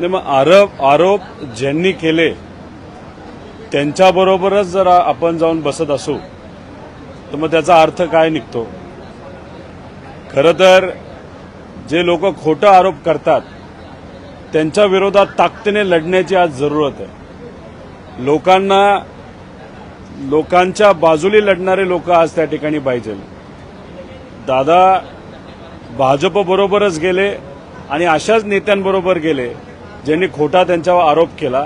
नाही मग आरोप आरोप ज्यांनी केले त्यांच्याबरोबरच जर आपण जाऊन बसत असू तर मग त्याचा अर्थ काय निघतो? खरं तर जे लोक खोटं आरोप करतात त्यांच्या विरोधात ताकदीने लढण्याची आज जरूरत आहे. लोकांना लोकांच्या बाजूली लढणारे लोक आज त्या ठिकाणी पाहिजे. दादा भाजप बरोबरच गेले आणि अशाच नेत्यांबरोबर गेले ज्यांनी खोटा त्यांच्यावर आरोप केला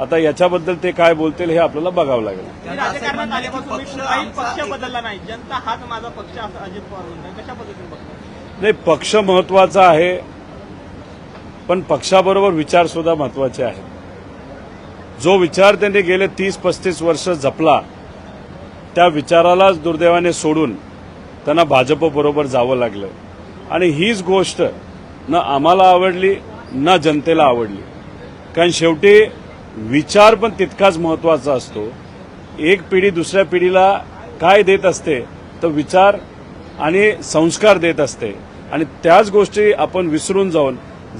आता याच्याबद्दल ते काय बोलतील हे आपल्याला बघावं लागेल. तुम्ही राजकारणात आल्यापासून मी कुठलाही पक्ष बदलला नाही. जनता हाच माझा पक्ष असं अजित पवार म्हणतात. कशा पद्धतीने बघता नाही पक्ष महत्त्वाचा आहे पण पक्षाबरोबर विचार सुद्धा महत्त्वाचे आहेत. जो विचार त्यांनी गेले तीस पस्तीस वर्ष जपला त्या विचारालाच दुर्दैवाने सोडून त्यांना भाजपबरोबर जावं लागलं. आणि हीच गोष्ट न आम्हाला आवडली ना जनतेला आवडली. कारण शेवटी विचार पण तितकाच महत्त्वाचा असतो. एक पिढी दुसऱ्या पिढीला काय देत असते तर विचार आणि संस्कार देत असते. आणि त्याच गोष्टी आपण विसरून जाऊन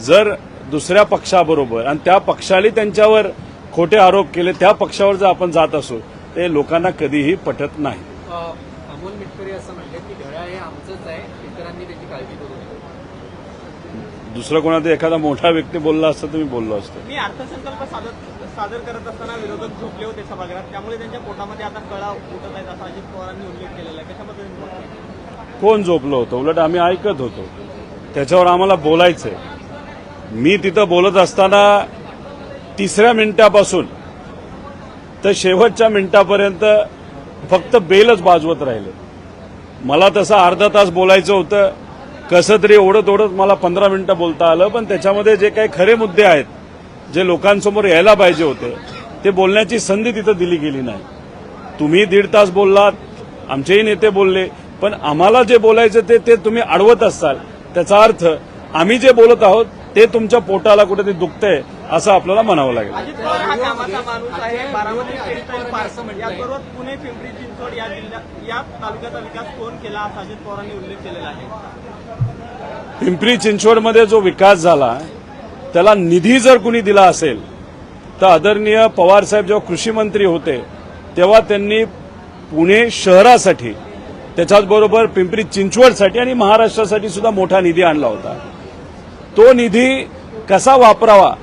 जर दुसऱ्या पक्षाबरोबर आणि त्या पक्षाने त्यांच्यावर खोटे आरोप केले त्या पक्षावर जर आपण जात असू ते लोकांना कधीही पटत नाही. अमोल मिटकरी असं म्हणले की घड्याळ हे आमचंच आहे. इतरांनी त्याची काळजी करू नये. दुसरं कोणाचा एखादा मोठा व्यक्ती बोलला असता तर मी बोललो असतो. मी अर्थसंकल्प सादर करत असताना विरोधक झोपले होते सभागृहात. त्यामुळे त्यांच्या पोटामध्ये आता कळा उठत आहेत असा अजित पवारांनी उल्लेख केलेला आहे. कशा पद्धतीने बघताय? कोण झोपलं होतं? उलट आम्ही ऐकत होतो. त्याच्यावर आम्हाला बोलायचंय. मी तिथं बोलत असताना तिसऱ्या मिनिटापासून तर शेवटच्या मिनिटापर्यंत फक्त बेलच बाजवत राहिले. मला तसं अर्धा तास बोलायचं होतं. कसं तरी ओढत ओढत मला पंधरा मिनिटं बोलता आलं पण त्याच्यामध्ये जे काही खरे मुद्दे आहेत जे लोकांसमोर यायला पाहिजे होते ते बोलण्याची संधी तिथं दिली गेली नाही. तुम्ही दीड तास बोललात आमचेही नेते बोलले पण आम्हाला जे बोलायचं ते ते तुम्ही अडवत असाल. त्याचा अर्थ आम्ही जे बोलत आहोत ते तुमच्या पोटाला कुठेतरी दुखतंय असं आपल्याला म्हणावं लागेल. अजित पवार हा कामाचा माणूस आहे. बारामती टेक्सटाईल पार्क याबरोबर पुणे पिंपरी चिंचवड या जिल्ह्यात या तालुक्याचा विकास कोण केला असा अजित पवारांनी उल्लेख केलेला आहे? पिंपरी चिंचवडमध्ये जो विकास झाला त्याला निधी जर कुणी दिला असेल तर आदरणीय पवारसाहेब जेव्हा कृषी मंत्री होते तेव्हा त्यांनी पुणे शहरासाठी त्याच्याचबरोबर पिंपरी चिंचवडसाठी आणि महाराष्ट्रासाठी सुद्धा मोठा निधी आणला होता. तो निधी कसा वापरावा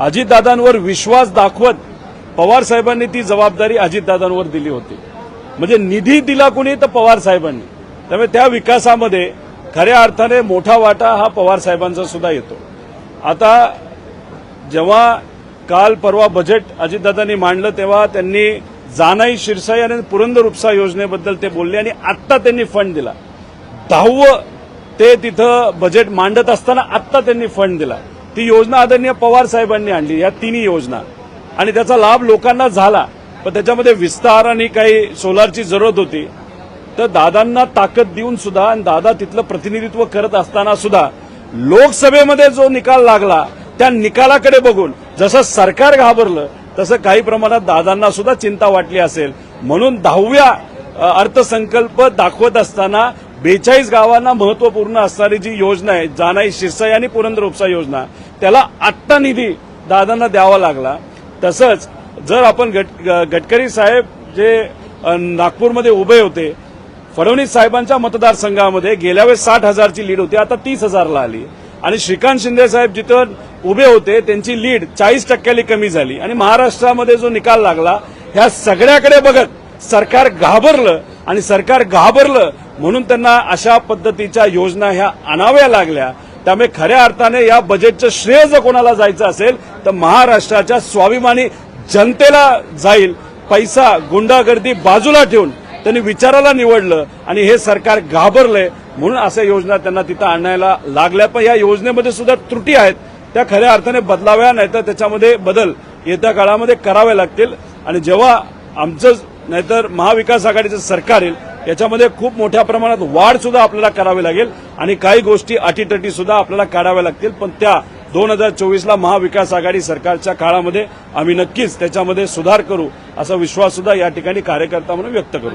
अजितदादांवर विश्वास दाखवत पवार साहेबांनी ती जबाबदारी अजितदादांवर दिली होती. म्हणजे निधी दिला कुणी तर पवार साहेबांनी. त्यामुळे त्या विकासामध्ये खऱ्या अर्थाने मोठा वाटा हा पवार साहेबांचा सुद्धा येतो. आता जेव्हा काल परवा बजेट अजितदादांनी मांडलं तेव्हा त्यांनी जानाई शिरसाई आणि पुरंदर उपसा योजनेबद्दल ते बोलले आणि आत्ता त्यांनी फंड दिला. दहावं ते तिथं बजेट मांडत असताना आत्ता त्यांनी फंड दिला. ती योजना आदरणीय पवार साहेबांनी आणली या तिन्ही योजना. आणि त्याचा लाभ लोकांना झाला. पण त्याच्यामध्ये विस्तार आणि काही सोलारची जरूरत होती. तर दादांना ताकद देऊन सुद्धा आणि दादा तिथलं प्रतिनिधित्व करत असताना सुद्धा लोकसभेमध्ये जो निकाल लागला त्या निकालाकडे बघून जसं सरकार घाबरलं तसं काही प्रमाणात दादांना सुद्धा चिंता वाटली असेल. म्हणून दहाव्या अर्थसंकल्प दाखवत असताना बेचाळीस गावांना महत्त्वपूर्ण असणारी जी योजना आहे जानाई शिरसाई आणि पुरंदर उपसा योजना त्याला आत्ता निधी दादांना द्यावा लागला. तसंच जर आपण गट- ग- गडकरी साहेब जे नागपूरमध्ये उभे होते फडणवीस साहेबांच्या मतदारसंघामध्ये गेल्या वेळेस साठ हजारची लीड होती आता तीस हजारला आली. आणि श्रीकांत शिंदे साहेब जिथं उभे होते त्यांची लीड चाळीस टक्क्याली कमी झाली. आणि महाराष्ट्रामध्ये जो निकाल लागला ह्या सगळ्याकडे बघत सरकार घाबरलं आणि सरकार घाबरलं म्हणून त्यांना अशा पद्धतीच्या योजना ह्या आणाव्या लागल्या. त्यामुळे खऱ्या अर्थाने या बजेटचं श्रेय जर कोणाला जायचं असेल तर महाराष्ट्राच्या स्वाभिमानी जनतेला जाईल. पैसा गुंडागर्दी बाजूला ठेवून त्यांनी विचाराला निवडलं आणि हे सरकार घाबरलंय म्हणून अशा योजना त्यांना तिथं आणायला लागल्या. पण या योजनेमध्ये सुद्धा त्रुटी आहेत. त्या खऱ्या अर्थाने बदलाव्या नाहीतर त्याच्यामध्ये बदल येत्या काळामध्ये करावे लागतील. आणि जेव्हा आमचं नाहीतर महाविकास आघाडीचं सरकार येईल याच्यामध्ये खूप मोठ्या प्रमाणात वाढ सुद्धा आपल्याला करावी लागेल आणि काही गोष्टी अटीतटी सुद्धा आपल्याला काढाव्या लागतील. पण त्या दोन हजार चोवीसला महाविकास आघाडी सरकारच्या काळामध्ये आम्ही नक्कीच त्याच्यामध्ये सुधार करू असा विश्वास सुद्धा या ठिकाणी कार्यकर्ता म्हणून व्यक्त करू.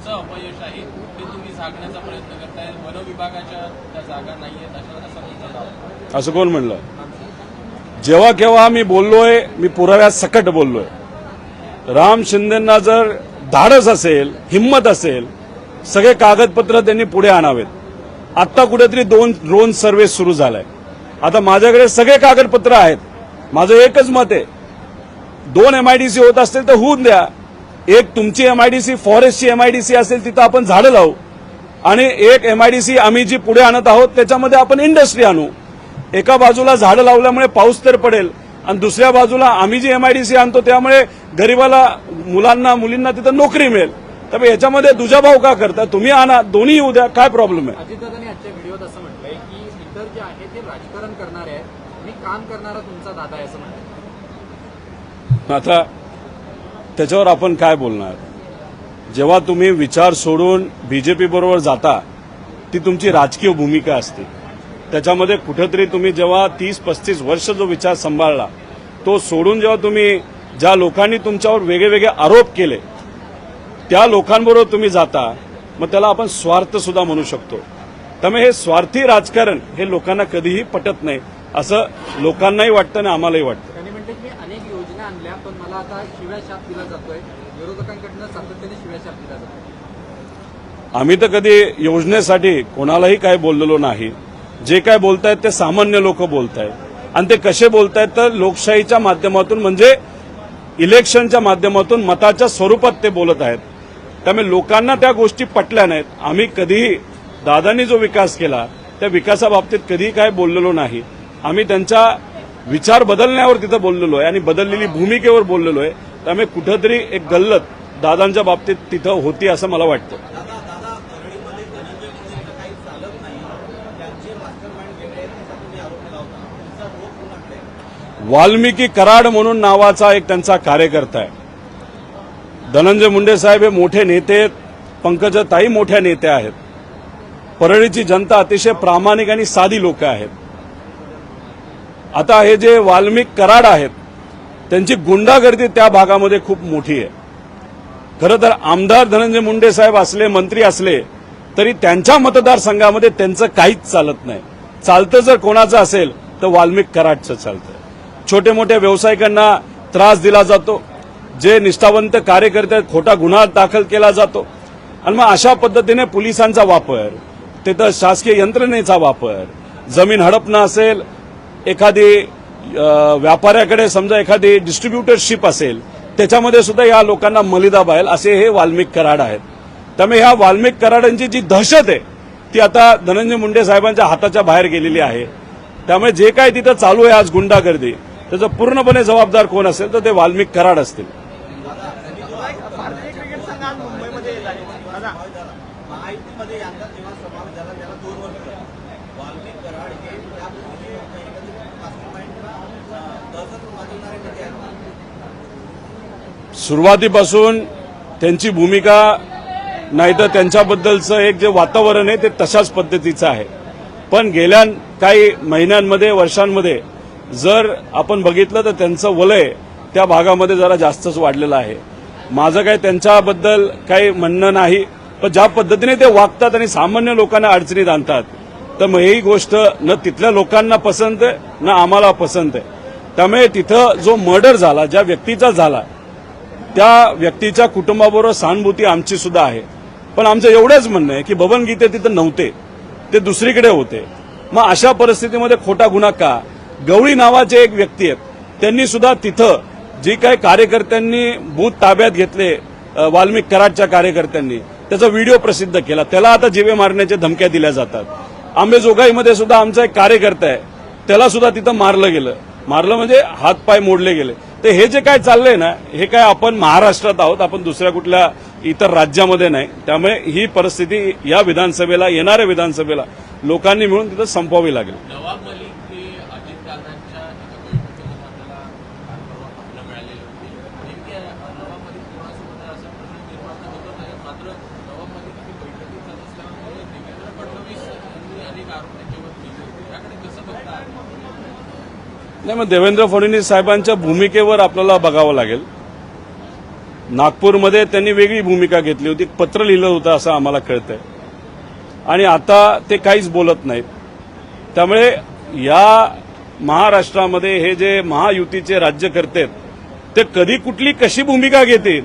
असं अपयश आहे ते तुम्ही झाकण्याचा प्रयत्न करताय वन विभागाच्या त्या जागा नाहीयेत असं कोण म्हणलं? जेव्हा केव्हा मी बोललोय मी पुराव्या सकट बोललोय. राम शिंदेना जर धाडस असेल हिंमत असेल सगळे कागदपत्र त्यांनी पुढे आणावेत. आत्ता कुठेतरी दोन ड्रोन सर्व्हे सुरू झालाय. आता माझ्याकडे सगळे कागदपत्र आहेत. माझं एकच मत आहे. दोन एमआयडीसी होत असतील तर होऊन द्या. एक तुमची एमआयडीसी फॉरेस्टची एमआयडीसी असेल तिथं आपण झाडं लावू. आणि एक एमआयडीसी आम्ही जी पुढे आणत आहोत त्याच्यामध्ये आपण इंडस्ट्री आणू. एका बाजूला झाडं लावल्यामुळे पाऊस तर पडेल आणि दुसऱ्या बाजूला आम्ही जी एमआयडीसी आणतो त्यामुळे गरीबाला मुलांना मुलींना तिथं नोकरी मिळेल. त्यामुळे याच्यामध्ये दुजाभाव का करता? तुम्ही आणा दोन्ही येऊ द्या काय प्रॉब्लेम आहे? अजितदादांनी आजच्या व्हिडिओत असं म्हटलंय की इतर जे आहे ते राजकारण करणारे आहेत. मी काम करणारा तुमचा दादा आहे असं म्हणतात आता त्याच्यावर आपण काय बोलणार? जेव्हा तुम्ही विचार सोडून बीजेपी बरोबर जाता ती तुमची राजकीय भूमिका असते. त्याच्यामध्ये कुठेतरी तुम्ही जेव्हा तीस पस्तीस वर्ष जो विचार सांभाळला तो सोडून जेव्हा तुम्ही ज्या लोकांनी तुमच्यावर वेगळेवेगळे आरोप केले त्या लोकांबरोबर तुम्ही जाता मग त्याला आपण स्वार्थ सुद्धा म्हणू शकतो. त्यामुळे हे स्वार्थी राजकारण हे लोकांना कधीही पटत नाही असं लोकांनाही वाटतं आणि आम्हालाही वाटतं. त्यांनी म्हटलं की अनेक योजना आणल्या पण मला आता शिव्या शाप दिला जातोय. विरोधकांकडनं सातत्याने शिव्या शाप दिला जातोय. आम्ही तर कधी योजनेसाठी कोणालाही काय बोललेलो नाही. जे काय बोलतायत ते सामान्य लोक बोलतायत. आणि ते कसे बोलतायत तर लोकशाहीच्या माध्यमातून म्हणजे इलेक्शनच्या माध्यमातून मताच्या स्वरूपात ते बोलत आहेत. त्यामुळे लोकांना त्या गोष्टी पटल्या नाहीत. आम्ही कधीही दादांनी जो विकास केला त्या विकासाबाबतीत कधीही काय बोललेलो नाही. आम्ही त्यांच्या विचार बदलण्यावर तिथं बोललेलो आहे आणि बदललेली भूमिकेवर बोललेलो आहे. त्यामुळे कुठंतरी एक गल्लत दादांच्या बाबतीत तिथं होती असं मला वाटतं. वाल्मिकी कराड म्हणून नावाचा एक त्यांचा कार्यकर्ता आहे. धनंजय मुंडे साहेब हे मोठे नेते आहेत. पंकजाताई मोठ्या नेत्या आहेत. परळीची जनता अतिशय प्रामाणिक आणि साधी लोक आहेत. आता हे जे वाल्मिक कराड आहेत त्यांची गुंडागर्दी त्या भागामध्ये खूप मोठी आहे. खरं तर आमदार धनंजय मुंडे साहेब असले मंत्री असले तरी त्यांच्या मतदारसंघामध्ये त्यांचं काहीच चालत नाही. चालतं जर कोणाचं असेल तर वाल्मिक कराडचं चालतं. छोटे मोठ्या व्यावसायिकांना त्रास दिला जातो. जे निष्ठावंत कार्यकर्ते आहेत, खोटा गुन्हा दाखल केला जातो. आणि मग अशा पद्धतीने पोलिसांचा वापर तिथं शासकीय यंत्रणेचा वापर जमीन हडपणं असेल एखादी व्यापाऱ्याकडे समजा एखादी डिस्ट्रीब्युटरशिप असेल त्याच्यामध्ये सुद्धा या लोकांना मलिदा बाहेल असे हे वाल्मिक कराड आहेत. त्यामुळे ह्या वाल्मिक कराडांची जी दहशत आहे ती आता धनंजय मुंडे साहेबांच्या हाताच्या बाहेर गेलेली आहे. त्यामुळे जे काय तिथं चालू आहे आज गुंडागर्दी त्याचं पूर्णपणे जबाबदार कोण असेल तर ते वाल्मिक कराड असतील. सुरुवातीपासून त्यांची भूमिका नाहीतर त्यांच्याबद्दलचं एक जे वातावरण आहे ते तशाच पद्धतीचं आहे. पण गेल्या काही महिन्यांमध्ये वर्षांमध्ये जर आपण बघितलं तर त्यांचं वलय त्या भागामध्ये जरा जास्तच वाढलेलं आहे. माझं काही त्यांच्याबद्दल काही म्हणणं नाही पण ज्या पद्धतीने ते वागतात आणि सामान्य लोकांना अडचणीत आणतात तर मग ही गोष्ट न तिथल्या लोकांना पसंत आहे ना आम्हाला पसंत आहे. त्यामुळे तिथं जो मर्डर झाला ज्या व्यक्तीचा झाला त्या व्यक्तीच्या कुटुंबाबरोबर सहानुभूती आमची सुद्धा आहे. पण आमचं एवढंच म्हणणं आहे की भवन गीते तिथं नव्हते. ते दुसरीकडे होते. मग अशा परिस्थितीमध्ये खोटा गुन्हा का? गवळी नावाचे एक व्यक्ती आहेत. त्यांनी सुद्धा तिथं जी काही कार्यकर्त्यांनी बूथ ताब्यात घेतले वाल्मिक कराडच्या कार्यकर्त्यांनी त्याचा व्हिडिओ प्रसिद्ध केला. त्याला आता जीवे मारण्याच्या धमक्या दिल्या जातात. आंबेजोगाईमध्ये सुद्धा आमचा एक कार्यकर्ता आहे. त्याला सुद्धा तिथं मारलं गेलं. मारलं म्हणजे हात पाय मोडले गेले. तर हे जे काय चाललंय ना हे काय आपण महाराष्ट्रात आहोत आपण दुसऱ्या कुठल्या इतर राज्यामध्ये नाही. त्यामुळे ही परिस्थिती या विधानसभेला येणाऱ्या विधानसभेला लोकांनी मिळून तिथं संपवावी लागेल. नाही मग देवेंद्र फडणवीस साहेबांच्या भूमिकेवर आपल्याला बघावं लागेल. नागपूरमध्ये त्यांनी वेगळी भूमिका घेतली होती एक पत्र लिहिलं होतं असं आम्हाला कळतंय. आणि आता ते काहीच बोलत नाहीत. त्यामुळे या महाराष्ट्रामध्ये हे जे महायुतीचे राज्य करतात ते कधी कुठली कशी भूमिका घेतील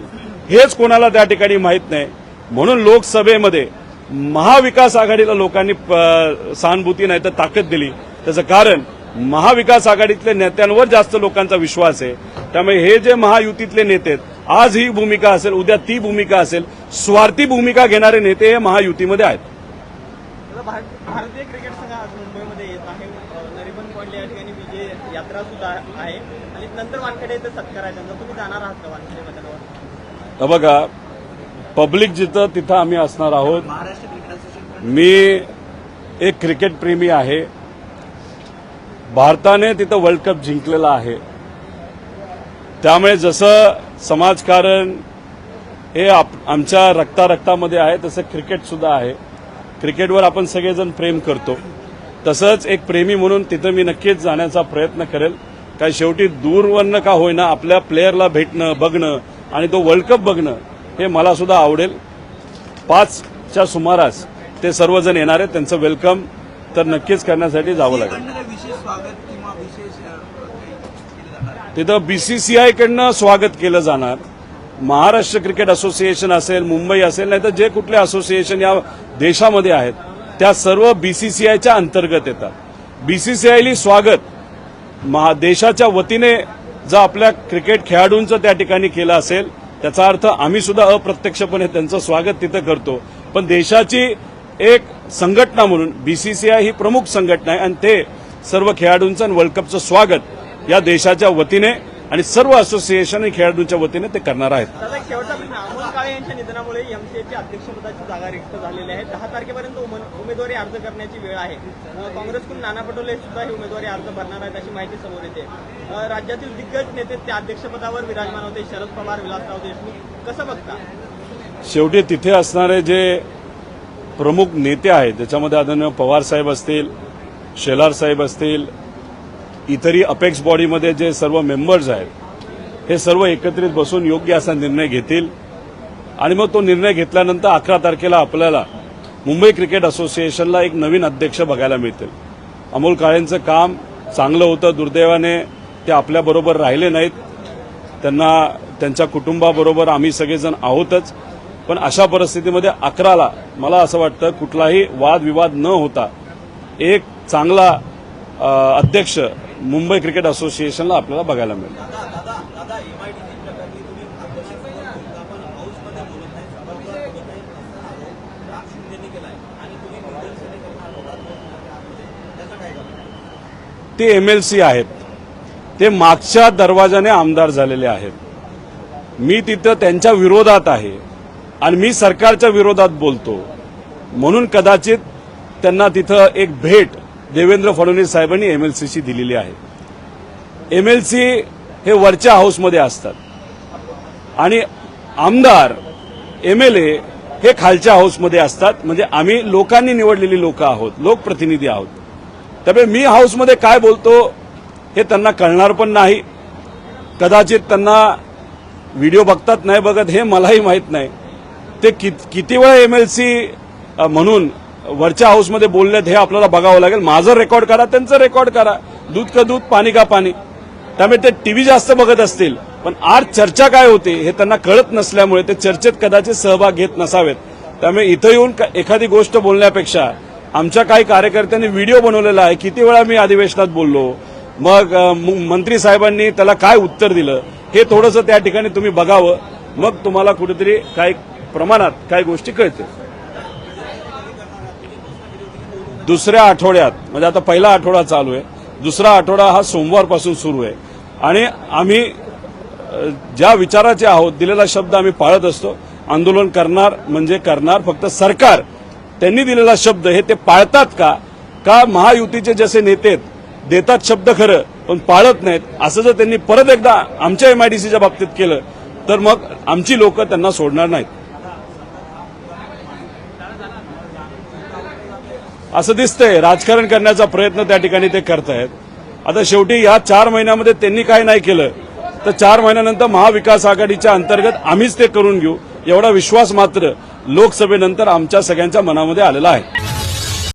हेच कोणाला त्या ठिकाणी माहीत नाही. म्हणून लोकसभेमध्ये महाविकास आघाडीला लोकांनी प- सहानुभूती नाही तर ताकद दिली. त्याचं कारण महाविकास आघाडीतल्या नेत्यांवर जास्त लोकांचा विश्वास आहे. त्यामुळे हे जे महायुतीतले नेते आहेत आज ही भूमिका असेल उद्या ती भूमिका असेल स्वार्थी भूमिका घेणारे नेते हे महायुतीमध्ये आहेत. भारतीय क्रिकेट संघ आज मुंबईमध्ये येत आहे. नरिमन या ठिकाणी विजय यात्रा सुद्धा आहे. आणि नंतर वानखेडे इथं सत्कार आहे त्यांचा. तुम्ही जाणार आहात का वानखेडे मैदानावर? बघा पब्लिक जिथं तिथं आम्ही असणार आहोत. मी एक क्रिकेट प्रेमी आहे. भारताने तिथं वर्ल्ड कप जिंकलेला आहे. त्यामुळे जसं समाजकारण हे आप- आमच्या रक्तारक्तामध्ये आहे तसं क्रिकेट सुद्धा आहे. क्रिकेटवर आपण सगळेजण प्रेम करतो. तसंच एक प्रेमी म्हणून तिथं मी नक्कीच जाण्याचा प्रयत्न करेल. काय शेवटी दूरवरनं का होईना आपल्या प्लेयरला भेटणं बघणं आणि तो वर्ल्ड कप बघणं हे मला सुद्धा आवडेल. पाचच्या सुमारास ते सर्वजण येणार आहेत. त्यांचं वेलकम तर नक्कीच करण्यासाठी जावं लागेल. तिथं बी सी सी आयकडनं स्वागत केलं जाणार. महाराष्ट्र क्रिकेट असोसिएशन असेल मुंबई असेल नाही तर जे कुठले असोसिएशन या देशामध्ये आहेत त्या सर्व बीसीसीआयच्या अंतर्गत येतात. बीसीसीआयली स्वागत महा देशाच्या वतीने जर आपल्या क्रिकेट खेळाडूंचं त्या ठिकाणी केलं असेल त्याचा अर्थ आम्ही सुद्धा अप्रत्यक्षपणे त्यांचं स्वागत तिथं करतो. पण देशाची एक संघटना म्हणून बीसीसीआय ही प्रमुख संघटना आहे आणि ते सर्व खेळाडूंचं आणि वर्ल्ड कपचं स्वागत या देशाच्या वतीने आणि सर्व असोसिएशन आणि खेळाडूंच्या वतीने ते करणार आहेत. निधनामुळे अध्यक्षपदाची जागा रिक्त झालेली आहे. दहा तारखेपर्यंत उमेद- उमेदवारी अर्ज करण्याची वेळ आहे. काँग्रेसकडून नाना पटोले सुद्धा हे उमेदवारी अर्ज भरणार आहेत अशी माहिती समोर येते. राज्यातील दिग्गज नेते त्या अध्यक्षपदावर विराजमान होते. शरद पवार विलासराव देशमुख. कसं बघता? शेवटी तिथे असणारे जे प्रमुख नेते आहेत ज्याच्यामध्ये आदरणीय पवार साहेब असतील शेलार साहेब असतील इतरही अपेक्स बॉडीमध्ये जे सर्व मेंबर्स आहेत हे सर्व एकत्रित बसून योग्य असा निर्णय घेतील. आणि मग तो निर्णय घेतल्यानंतर अकरा तारखेला आपल्याला मुंबई क्रिकेट असोसिएशनला एक नवीन अध्यक्ष बघायला मिळतील. अमोल काळेंचं काम चांगलं होतं दुर्दैवाने ते आपल्याबरोबर राहिले नाहीत. त्यांना त्यांच्या कुटुंबाबरोबर आम्ही सगळेजण आहोतच. पण अशा परिस्थितीमध्ये अकराला मला असं वाटतं कुठलाही वादविवाद न होता एक चांगला अध्यक्ष मुंबई क्रिकेट असोसिएशनला आपल्याला बघायला मिळेल. ते एमएलसी आहेत. ते मागच्या दरवाजाने आमदार झालेले आहेत. मी तिथं त्यांच्या विरोधात आहे आणि मी सरकारच्या विरोधात बोलतो. म्हणून कदाचित त्यांना तिथं एक भेट देवेंद्र फडणवीस साहेबांनी एमएलसीची दिलेली आहे. एमएलसी हे वरच्या हाऊसमध्ये असतात. आणि आमदार एमएलए हे खालच्या हाऊसमध्ये असतात. म्हणजे आम्ही लोकांनी निवडलेली लोक आहोत लोकप्रतिनिधी आहोत. त्यामुळे मी हाऊसमध्ये काय बोलतो हे त्यांना कळणार पण नाही. कदाचित त्यांना व्हिडिओ बघतात नाही बघत हे मलाही माहीत नाही. ते कित- किती वेळा एमएलसी म्हणून वरच्या हाऊसमध्ये बोललेत हे आपल्याला बघावं लागेल. माझं रेकॉर्ड करा त्यांचं रेकॉर्ड करा दूध का दूध पाणी का पाणी. त्यामुळे ते टीव्ही जास्त बघत असतील. पण आज चर्चा काय होते हे त्यांना कळत नसल्यामुळे ते चर्चेत कदाचित सहभाग घेत नसावेत. त्यामुळे इथं येऊन का- एखादी गोष्ट बोलण्यापेक्षा आमच्या काही कार्यकर्त्यांनी व्हिडिओ बनवलेला आहे. किती वेळा मी अधिवेशनात बोललो. मग मंत्री साहेबांनी त्याला काय उत्तर दिलं हे थोडंसं त्या ठिकाणी तुम्ही बघावं. मग तुम्हाला कुठेतरी काही प्रमाणात काही गोष्टी कळतील. दुसऱ्या आठवड्यात म्हणजे आता पहिला आठवडा चालू आहे दुसरा आठवडा हा सोमवारपासून सुरू आहे. आणि आम्ही ज्या विचाराचे आहोत दिलेला शब्द आम्ही पाळत असतो आंदोलन करणार म्हणजे करणार फक्त सरकार त्यांनी दिलेला शब्द हे ते पाळतात का? का महायुतीचे जसे नेते आहेत, देतात शब्द खरं पण पाळत नाहीत? असं जर त्यांनी परत एकदा आमच्या एमआयडीसीच्या बाबतीत केलं तर मग आमची लोक त्यांना सोडणार नाहीत. असं दिसतंय. राजकारण करण्याचा प्रयत्न त्या ठिकाणी ते करतायत आता शेवटी या चार महिन्यामध्ये त्यांनी काय नाही केलं तर चार महिन्यानंतर महाविकास आघाडीच्या अंतर्गत आम्हीच ते करून घेऊ एवढा विश्वास मात्र लोकसभेनंतर आमच्या सगळ्यांच्या मनामध्ये आलेला आहे.